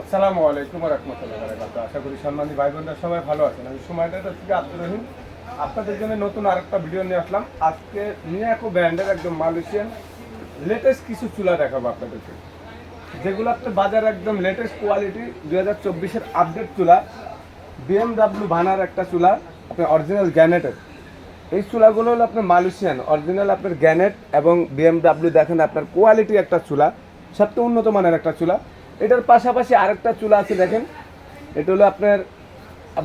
আসসালামু আলাইকুম রহমতুল্লাহ বারাকাতুহু। আশা করি সম্মানী ভাই বোনরা সবাই ভালো আছেন। আমি সময়টা থেকে আব্দুর রহিম। আপনাদের জন্য নতুন আরেকটা ভিডিও নিয়ে আসলাম। আজকে মিয়াকো ব্র্যান্ডের একদম মালয়েশিয়ান লেটেস্ট কিছু চুলা দেখাবো আপনাদেরকে। যেগুলো আপনার বাজারে একদম লেটেস্ট কোয়ালিটি দু হাজার চব্বিশের আপডেট চুলা। বিএমডাব্লিউ ভানার একটা চুলা আপনার অরিজিনাল গ্যানেটের এই চুলাগুলো হলো আপনার মালয়েশিয়ান অরিজিনাল আপনার গ্যানেট এবং বিএমডাব্লিউ দেখেন আপনার কোয়ালিটি একটা চুলা, সবচেয়ে উন্নত মানের একটা চুলা। এটার পাশাপাশি আরেকটা চুলা আছে দেখেন। এটা হলো আপনার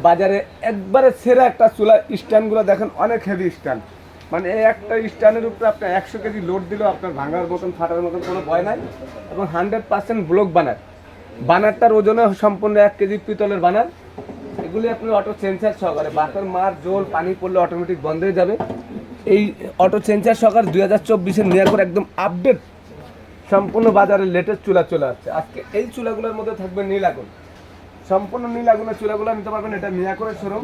বাজারে একবারে সেরা একটা চুলা, স্ট্যান্ডগুলো দেখেন অনেক হেভি স্ট্যান্ড মানে এই একটা স্ট্যান্ডের উপরে আপনার একশো কেজি লোড দিলেও আপনার ভাঙার মতন, ফাটার মতন কোনো ভয় নাই এবং হান্ড্রেড পার্সেন্ট ব্লক বানার। বানারটার ওজনে সম্পূর্ণ এক কেজি পিতলের বানার। এগুলি আপনি অটো সেন্সার সহকারে, বাতার, মার, জল, পানি পড়লে অটোমেটিক বন্ধ হয়ে যাবে। এই অটো সেন্সার সহকারে দুই হাজার চব্বিশের নেওয়ার পর একদম আপডেট সম্পূর্ণ বাজারে লেটেস্ট চুলা চলে আসছে। আজকে এই চুলাগুলোর মধ্যে থাকবে নীল আগুন। সম্পূর্ণ নীল আগুনের চুলাগুলো নিতে পারবেন, এটা মিয়াকরের শোরুম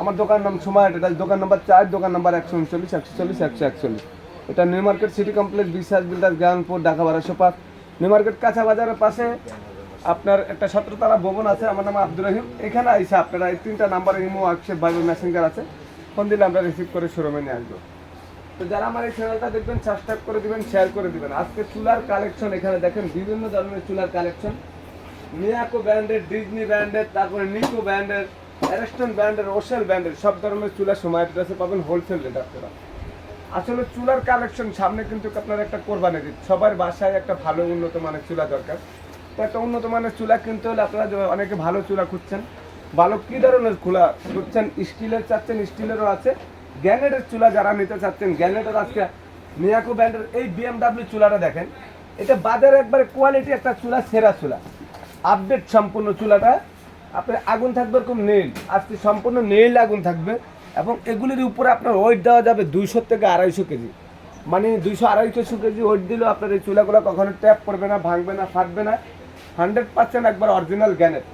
আমার দোকান নাম সময় এটা, দোকান নাম্বার চার, দোকান নাম্বার একশো উনচল্লিশ, একশো চল্লিশ, একশো একচল্লিশ। এটা new market city complex, Biswas builder Gyanpur Dhaka বারোশো পাঁচ। নিউ মার্কেট কাঁচা বাজারের পাশে আপনার একটা সতেরোতলা ভবন আছে, আমার নাম আব্দুর রহিম। এখানে আইসে আপনারা এই তিনটা নাম্বারে ইমো, হোয়াটসঅ্যাপ বাইবেল মেসেঞ্জার আছে। ফোন দিলে আমরা রিসিভ করে শোরুমে নিয়ে আসব। তো যারা আমার এই চ্যানেলটা দেখবেন সাবস্ক্রাইব করে দিবেন শেয়ার করে দিবেন। আজকে চুলার কালেকশন এখানে দেখেন, বিভিন্ন ধরনের চুলার কালেকশন মিয়াকো ব্র্যান্ডের, ডিজনি ব্র্যান্ডের, তারপরে নিকো ব্র্যান্ডের, অ্যারেস্টন ব্র্যান্ডের, ওশেল ব্র্যান্ডের, সব ধরনের চুলা সময় ড্রেসে পাবেন হোলসেল রেট আপনারা। আসলে চুলার কালেকশন সামনে কিন্তু আপনার একটা কোরবানি দিন। সবার বাসায় একটা ভালো উন্নত মানের চুলা দরকার। তো একটা উন্নত মানের চুলা কিনতে হলে আপনারা অনেকে ভালো চুলা খুঁজছেন, ভালো কী ধরনের চুলা খুঁজছেন, স্টিলের চাচ্ছেন, স্টিলেরও আছে। গ্যানেটের চুলা যারা নিতে চাচ্ছেন গ্যানেটের আজকে মিয়াকো ব্র্যান্ডের এই বিএমডাব্লিউ চুলাটা দেখেন। এটা বাজারে একবারে কোয়ালিটি একটা চুলা, সেরা চুলা। আপডেট সম্পূর্ণ চুলাটা আপনার আগুন থাকবে এরকম নীল। আজকে সম্পূর্ণ নীল আগুন থাকবে এবং এগুলির উপরে আপনার ওয়েট দেওয়া যাবে দুইশো থেকে আড়াইশো কেজি। মানে দুইশো আড়াইশো কেজি ওয়েট দিলেও আপনার এই চুলাগুলো কখনো ট্যাপ করবে না, ভাঙবে না, ফাটবে না। হান্ড্রেড পার্সেন্ট একবার অরিজিনাল গ্যানেট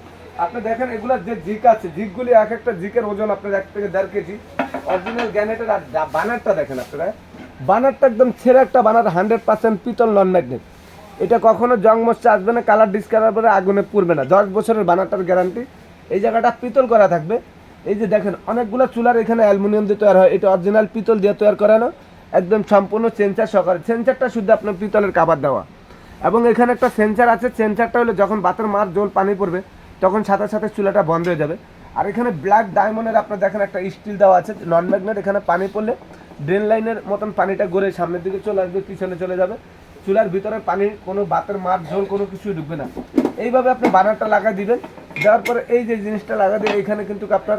আপনি দেখেন এগুলোর যে জিক আছে, জিকগুলি এক একটা জিকের ওজন আপনার এক থেকে দেড় কেজি। অরিজিনাল গ্যানেটের আর বানারটা দেখেন আপনারা বানারটা একদম ছেড়ে একটা বানার হান্ড্রেড পার্সেন্ট পিতল নন ম্যাগনেট এটা কখনো জং মশা আসবে না কালার ডিসকালার পরে আগুনে পুড়বে না। দশ বছরের বানারটার গ্যারান্টি এই জায়গাটা পিতল করা থাকবে। এই যে দেখেন, অনেকগুলো চুলার এখানে অ্যালুমিনিয়াম দিয়ে তৈরি হয়। এটা অরিজিনাল পিতল দিয়ে তৈরি করানো একদম সম্পূর্ণ সেন্সার সহকারে। সেন্সারটা শুধু আপনার পিতলের কাবার দেওয়া। এবং এখানে একটা সেন্সার আছে। সেন্সারটা হলো যখন বাতের মার জল পানি পড়বে, তখন সাথে সাথে চুলাটা বন্ধ হয়ে যাবে। আর এখানে ব্ল্যাক ডায়মন্ডের আপনার দেখেন একটা স্টিল দেওয়া আছে নন ম্যাগনেট এখানে পানি পড়লে ড্রেন লাইনের মতন পানিটা গড়ে সামনের দিকে চলে আসবে, পিছনে চলে যাবে। চুলার ভিতরে পানি, কোনো বাতের মার জল, কোনো কিছুই ঢুকবে না। এইভাবে আপনি বানারটা লাগাই দিবেন, দেওয়ার পরে এই যে জিনিসটা লাগা দিয়ে এখানে কিন্তু আপনার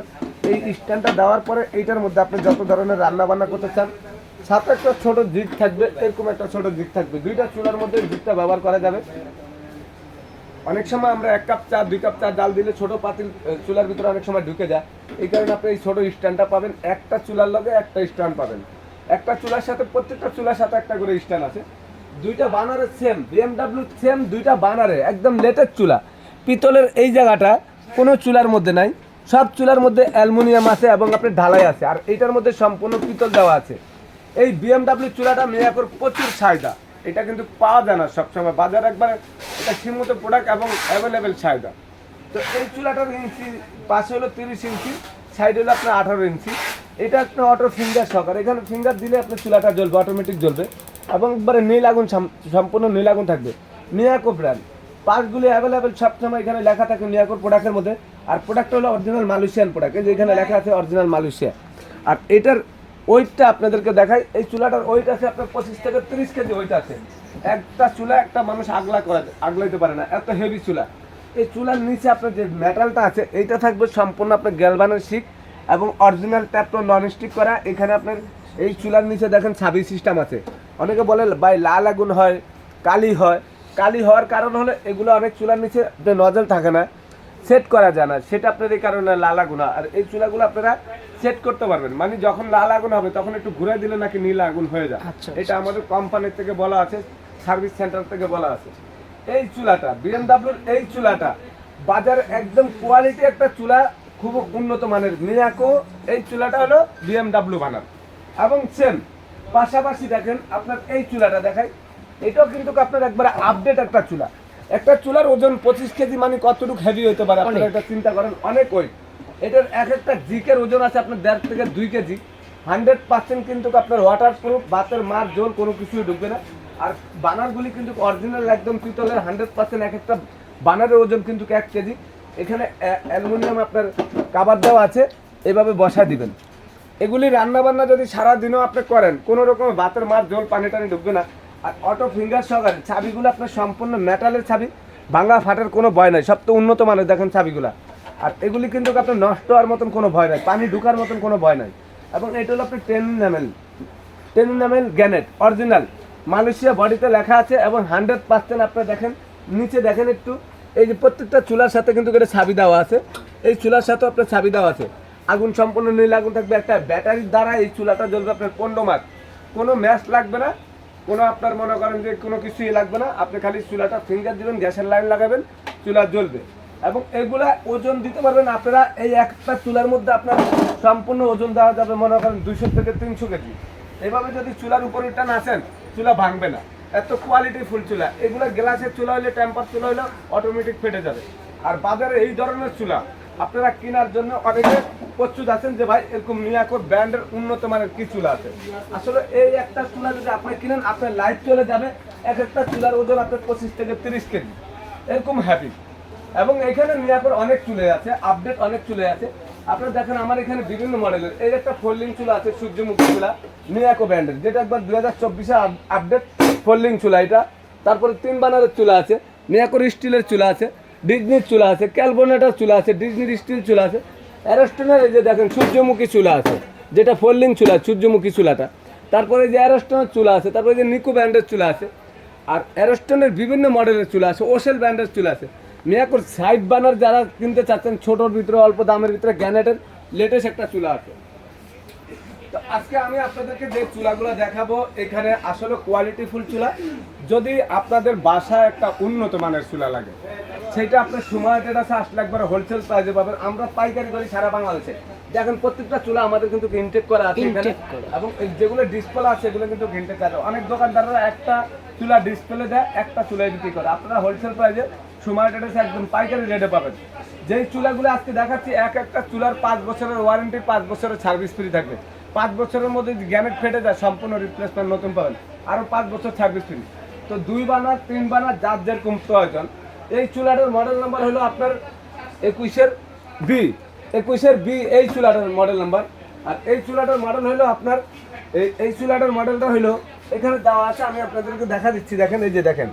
এই স্ট্যান্ডটা দেওয়ার পরে এইটার মধ্যে আপনি যত ধরনের রান্না বান্না করতে চান, সাথে একটা ছোট জিগ থাকবে, এরকম একটা ছোট জিগ থাকবে। দুইটা চুলার মধ্যে জিগটা ব্যবহার করা যাবে। অনেক সময় আমরা এক কাপ চা, দুই কাপ চা জাল দিলে ছোট পাতিল চুলার ভিতরে অনেক সময় ঢুকে যায়। এই কারণে আপনি এই ছোট স্ট্যান্ডটা পাবেন। একটা চুলার লগে একটা স্ট্যান্ড পাবেন। একটা চুলার সাথে, প্রত্যেকটা চুলার সাথে একটা করে স্ট্যান্ড আছে। দুইটা বানারের সেম বিএমডাব্লিউ সেম দুইটা বানারে, একদম লেটেস্ট চুলা। পিতলের এই জায়গাটা কোনো চুলার মধ্যে নাই। সব চুলার মধ্যে অ্যালুমিনিয়াম আছে এবং আপনার ঢালাই আছে। আর এইটার মধ্যে সম্পূর্ণ পিতল দেওয়া আছে। এই বিএমডাব্লিউ চুলাটা মেয়াকর প্রচুর চাহিদা এটা কিন্তু পাওয়া যায় না সবসময়। বাজার একবারে এটা সীমিত প্রোডাক্ট এবং অ্যাভেলেবেল চাহিদা। তো এই চুলাটার ইঞ্চি, পাশে হলো তিরিশ ইঞ্চি সাইড হলো আপনার আঠারো ইঞ্চি। এটা আপনার অটো ফিঙ্গার সহকারে এখানে ফিঙ্গার দিলে আপনার চুলাটা জ্বলবে অটোমেটিক জ্বলবে। এবং একবারে নীল আগুন সম্পূর্ণ নীল আগুন থাকবে। মিয়াকো ব্র্যান্ড পার্টগুলি অ্যাভেলেবেল সবসময় এখানে লেখা থাকে মিয়াকোর প্রোডাক্টের মধ্যে। আর প্রোডাক্টটা হলো অরিজিনাল মালয়েশিয়ান প্রোডাক্ট এই যে এখানে লেখা আছে অরিজিনাল মালয়েশিয়া আর এটার ওয়েটটা আপনাদেরকে দেখাই, এই চুলাটার ওয়েট আছে আপনার পঁচিশ থেকে তিরিশ কেজি ওয়েট আছে। একটা চুলা একটা মানুষ আগলা করা, আগলাইতে পারে না, এত হেভি চুলা। এই চুলার নিচে আপনার যে মেটালটা আছে, এইটা থাকবে সম্পূর্ণ আপনার গ্যালবানের শিক এবং অরিজিনাল ট্যাপটা নন স্টিক করা। এখানে আপনার এই চুলার নিচে দেখেন ছাবি সিস্টেম আছে। অনেকে বলে, ভাই, লাল আগুন হয়, কালি হয়। কালি হওয়ার কারণ হলো এগুলো অনেক চুলার নিচে নজল থাকে না। সেট করা যায় না। সেটা আপনার এই কারণে লাল আগুন হয়। আর এই চুলাগুলো আপনারা সেট করতে পারবেন। মানে যখন লাল আগুন হবে তখন একটু ঘুরে দিলে নাকি নীল আগুন হয়ে যায়। আচ্ছা, এটা আমাদের কোম্পানির থেকে বলা আছে সার্ভিস সেন্টার থেকে বলা আছে। এই চুলাটা বিএমডাব্লিউর এই চুলাটা বাজার একদম কোয়ালিটি একটা চুলা খুব উন্নত মানের। মিয়াকো এই চুলাটা হলো বিএমডাব্লিউ বানান। এবং সেম পাশাপাশি দেখেন আপনার এই চুলাটা দেখাই। এটাও কিন্তু আপনার একবারে আপডেট একটা চুলা। একটা চুলার ওজন পঁচিশ কেজি মানে কতটুকু হেভি হতে পারে? আপনারা। এটা চিন্তা করেন অনেক ওয়েট এটার এক একটা জিকের ওজন আছে আপনার দেড় থেকে দুই কেজি। হান্ড্রেড পার্সেন্ট কিন্তু আপনার ওয়াটার প্রুফ বাতের মার জল কোনো কিছুই ঢুকবে না। আর বানারগুলি কিন্তু অরিজিনাল একদম পিতলের হান্ড্রেড পার্সেন্ট এক একটা বানারের ওজন কিন্তু এক কেজি। এখানে অ্যালুমিনিয়াম আপনার কাবার দেওয়া আছে এভাবে বসা দিবেন। এগুলি রান্না বান্না যদি সারা দিনও আপনি করেন কোনো রকম ভাতের মার জল পানি টানি ঢুকবে না। আর অটো ফিঙ্গার সহকারে চাবিগুলো আপনার সম্পূর্ণ মেটালের চাবি। ভাঙা ফাটার কোনো ভয় নাই, সব তো উন্নত মানের, দেখেন চাবিগুলা। আর এগুলি কিন্তু আপনার নষ্ট হওয়ার মতন কোনো ভয় নাই, পানি ঢুকার মতন কোনো ভয় নাই। এবং এটা হলো আপনার টেন নামেল টেন নামেল গ্যানেট অরিজিনাল মালয়েশিয়া বডিতে লেখা আছে এবং হান্ড্রেড পার্সেন্ট আপনার দেখেন, নিচে দেখেন একটু। এই যে প্রত্যেকটা চুলার সাথে কিন্তু এটা ছাবি দেওয়া আছে। এই চুলার সাথেও আপনার ছাবি দেওয়া আছে। আগুন সম্পূর্ণ নীল আগুন থাকবে, একটা ব্যাটারির দ্বারা এই চুলাটা জ্বলবে আপনার পনেরো মাস। কোনো ম্যাচ লাগবে না কোনো আপনার মনে করেন যে কোনো কিছুই লাগবে না, আপনি খালি চুলাটা ফিঙ্গার দিবেন, গ্যাসের লাইন লাগাবেন, চুলা জ্বলবে। এবং এগুলা ওজন দিতে পারবেন আপনারা, এই একটা চুলার মধ্যে আপনার সম্পূর্ণ ওজন দেওয়া যাবে মনে করেন দুইশো থেকে তিনশো কেজি। এভাবে যদি চুলার উপরে টান আসেন, চুলা ভাঙবে না। এত কোয়ালিটি ফুল চুলা। এগুলো গ্লাসের চুলা হলে টেম্পার চুলা হলে অটোমেটিক ফেটে যাবে। আর বাজারে এই ধরনের চুলা আপনারা কেনার জন্য অনেকে প্রচুর আছেন যে ভাই, এরকম মিয়াকোর ব্র্যান্ডের উন্নত মানের কি চুলা আছে? আসলে এই একটা চুলা যদি আপনি কিনেন, আপনার লাইফ চলে যাবে। এক একটা চুলার ওজন আপনার পঁচিশ থেকে তিরিশ কেজি। এরকম হ্যাপি এবং এখানে মিয়াকোর অনেক চুলে আছে আপডেট অনেক চুলে আছে। আপনারা দেখেন, আমার এখানে বিভিন্ন মডেলের এই একটা ফোল্ডিং চুলা আছে, সূর্যমুখী চুলা, মিয়াকো ব্র্যান্ডের। যেটা একবার দু হাজার চব্বিশে আপডেট ফোল্ডিং চুলা এটা। তারপরে তিন বানারের চুলা আছে, মিয়াকোর স্টিলের চুলা আছে। ডিজনির চুলা আছে ক্যালবোনেটার চুলা আছে ডিজনির স্টিল চুলা আছে। অ্যারোস্টনের এই যে দেখেন, সূর্যমুখী চুলা আছে, যেটা ফোল্ডিং চুলা, সূর্যমুখী চুলাটা। তারপরে যে অ্যারোস্টনের চুলা আছে, তারপরে যে নিকো ব্র্যান্ডের চুলা আছে। আর অ্যারোস্টনের বিভিন্ন মডেলের চুলা আছে ওশেল ব্র্যান্ডের চুলা আছে। মিয়াকোর সাইড বানার যারা কিনতে চাচ্ছেন, ছোটোর ভিতরে, অল্প দামের ভিতরে গ্যানেটের লেটেস্ট একটা চুলা আছে। তো আজকে আমি আপনাদেরকে যে চুলাগুলো দেখাবো এখানে আসলে কোয়ালিটি ফুল চুলা। যদি আপনাদের বাসায় একটা উন্নত মানের চুলা লাগে সেটা আপনার সময় কাছে আসলে একবার হোলসেল প্রাইসে পাবেন। আমরা পাইকারি করি সারা বাংলাদেশে। দেখেন প্রত্যেকটা চুলা আমাদের কিন্তু ইনটেক করা আছে এখানে। এবং যেগুলো ডিসপ্লে আছে এগুলো কিন্তু ইনটেক আছে। অনেক দোকানদাররা একটা চুলা ডিসপ্লে দেয় একটা চুলাই বিক্রি করে। আপনারা হোলসেল প্রাইসে সময় কাছে একদম পাইকারি রেটে পাবেন। যেই চুলাগুলো আজকে দেখাচ্ছি এক একটা চুলার পাঁচ বছরের ওয়ারেন্টি পাঁচ বছরের সার্ভিস ফ্রি থাকবে। পাঁচ বছরের মধ্যে যদি গ্যানেট ফেটে যায় সম্পূর্ণ রিপ্লেসমেন্ট নতুন পাবেন। আরও পাঁচ বছর সার্ভিস ফ্রি তো দুই বানার তিন বানার যার যেরকম প্রয়োজন। এই চুলাটার মডেল নাম্বার হলো আপনার একুশের বি একুশের বি এই চুলাটার মডেল নাম্বার আর এই চুলাটার মডেল হলো আপনার এই এই চুলাটার মডেলটা হলো এখানে দেওয়া আছে আমি আপনাদেরকে দেখা দিচ্ছি। দেখেন এই যে দেখেন।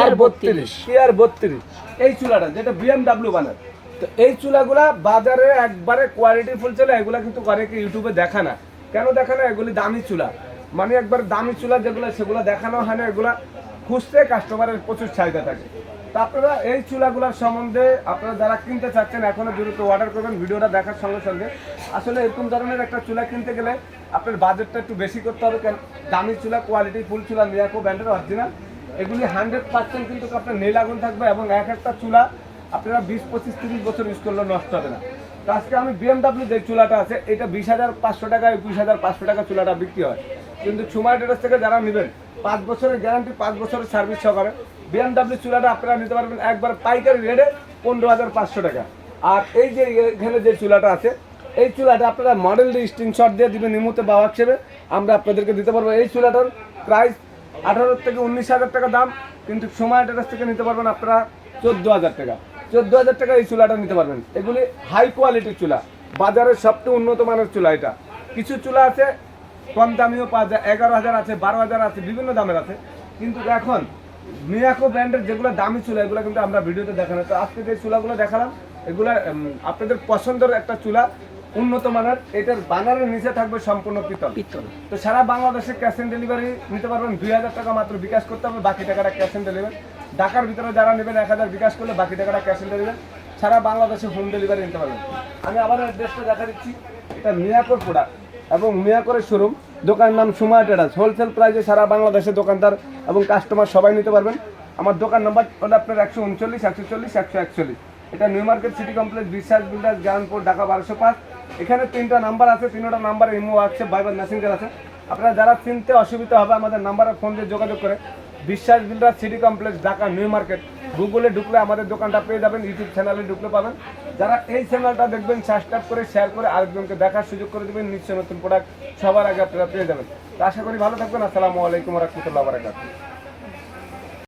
আর বত্রিশ সিআর বত্রিশ। এই চুলাটা যেটা বিএমডাব্লিউ বানার তো এই চুলাগুলা বাজারে একবারে কোয়ালিটি ফুল চলে, এগুলা কিন্তু অনেকে ইউটিউবে দেখা না। কেন দেখা না? এগুলি দামি চুলা। মানে একবার দামি চুলা যেগুলো, সেগুলো দেখানো হয় না, এগুলা খুঁজতে কাস্টমারের প্রচুর চাহিদা থাকে। তো আপনারা এই চুলাগুলোর সম্বন্ধে আপনারা যারা কিনতে চাচ্ছেন, এখনও দ্রুত অর্ডার করবেন, ভিডিওটা দেখার সঙ্গে সঙ্গে। আসলে এরকম ধরনের একটা চুলা কিনতে গেলে আপনার বাজেটটা একটু বেশি করতে হবে, কেন দামি চুলা কোয়ালিটি ফুল চুলা মিয়াকো ব্র্যান্ডের অরিজিনাল এগুলি হান্ড্রেড পার্সেন্ট কিন্তু আপনার নীল আগুন থাকবে এবং এক একটা চুলা আপনারা বিশ, পঁচিশ, তিরিশ বছর ইউজ করলে নষ্ট হবে না। তো আজকে আমি বিএমডাব্লিউ যে চুলাটা আছে, এটা বিশ হাজার পাঁচশো টাকা, একুশ হাজার পাঁচশো টাকা চুলাটা বিক্রি হয়। কিন্তু সুমাই ডেটাস থেকে যারা নেবেন, পাঁচ বছরের গ্যারান্টি পাঁচ বছরের সার্ভিস সহকারে বিএমডাব্লিউ চুলাটা আপনারা নিতে পারবেন একবার পাইকারি রেটে পনেরো হাজার পাঁচশো টাকা। আর এই যে এখানে যে চুলাটা আছে, এই চুলাটা আপনারা মডেল দিয়ে স্ক্রিনশট দিয়ে দিবেন নিমুতে বাবা হিসেবে আমরা আপনাদেরকে দিতে পারব। এই চুলাটার প্রাইস আঠারো থেকে উনিশ হাজার টাকা দাম, কিন্তু সময় ডেটাস থেকে নিতে পারবেন আপনারা চোদ্দ হাজার টাকা। চোদ্দ হাজার টাকা এই চুলাটা নিতে পারবেন। এগুলি হাই কোয়ালিটির চুলা। বাজারের সবচেয়ে উন্নত মানের চুলা এটা। কিছু চুলা আছে, কম দামিও পাওয়া যায়। এগারো হাজার আছে, বারো হাজার আছে, বিভিন্ন দামের আছে। কিন্তু এখন মিয়াকো ব্র্যান্ডের যেগুলো দামি চুলা, এগুলো কিন্তু আমরা ভিডিওতে দেখানো। তো আজকে যে চুলাগুলো দেখালাম, এগুলো আপনাদের পছন্দের একটা চুলা। উন্নত মানের এটার বানারের নিচে থাকবে সম্পূর্ণ পিতল। পিতল। তো সারা বাংলাদেশে ক্যাশ অন ডেলিভারি নিতে পারবেন দুই হাজার টাকা মাত্র বিকাশ করতে হবে বাকি টাকাটা ক্যাশ অন ডেলিভারি ঢাকার ভিতরে যারা নেবেন এক হাজার বিকাশ করলে বাকি টাকাটা ক্যাশ অন ডেলিভারি সারা বাংলাদেশে হোম ডেলিভারি নিতে পারবেন। আমি আবার অ্যাড্রেসটা দেখা দিচ্ছি। এটা মিয়াকোর প্রোডাক্ট এবং মিয়াকোরের শোরুম দোকানের নাম সুমা ট্রেডার্স হোলসেল প্রাইসে সারা বাংলাদেশে দোকানদার এবং কাস্টমার সবাই নিতে পারবেন। আমার দোকান নাম্বার হলো আপনার একশো উনচল্লিশ একশো চল্লিশ একশো একচল্লিশ। এটা new market city complex, Biswas builders, Gyanpur, Dhaka বারোশো পাঁচ। এখানে তিনটা নাম্বার আছে, তিনটা নাম্বারে ইমো আছে বাইবার মেসেঞ্জার আছে। আপনারা যারা চিনতে অসুবিধা হবে, আমাদের নাম্বারে ফোন দিয়ে যোগাযোগ করে। Biswas builder city complex, Dhaka new market. গুগলে ঢুকলে আমাদের দোকানটা পেয়ে যাবেন ইউটিউব চ্যানেলে ঢুকলে পাবেন। যারা এই চ্যানেলটা দেখবেন সাবস্ক্রাইব করে শেয়ার করে, আরেকজনকে দেখার সুযোগ করে দেবেন, নিশ্চয় নতুন প্রোডাক্ট সবার আগে আপনারা পেয়ে যাবেন। আশা করি ভালো থাকবেন। আসসালামু আলাইকুম রহমতুল্লাহ বারাকাতুহ।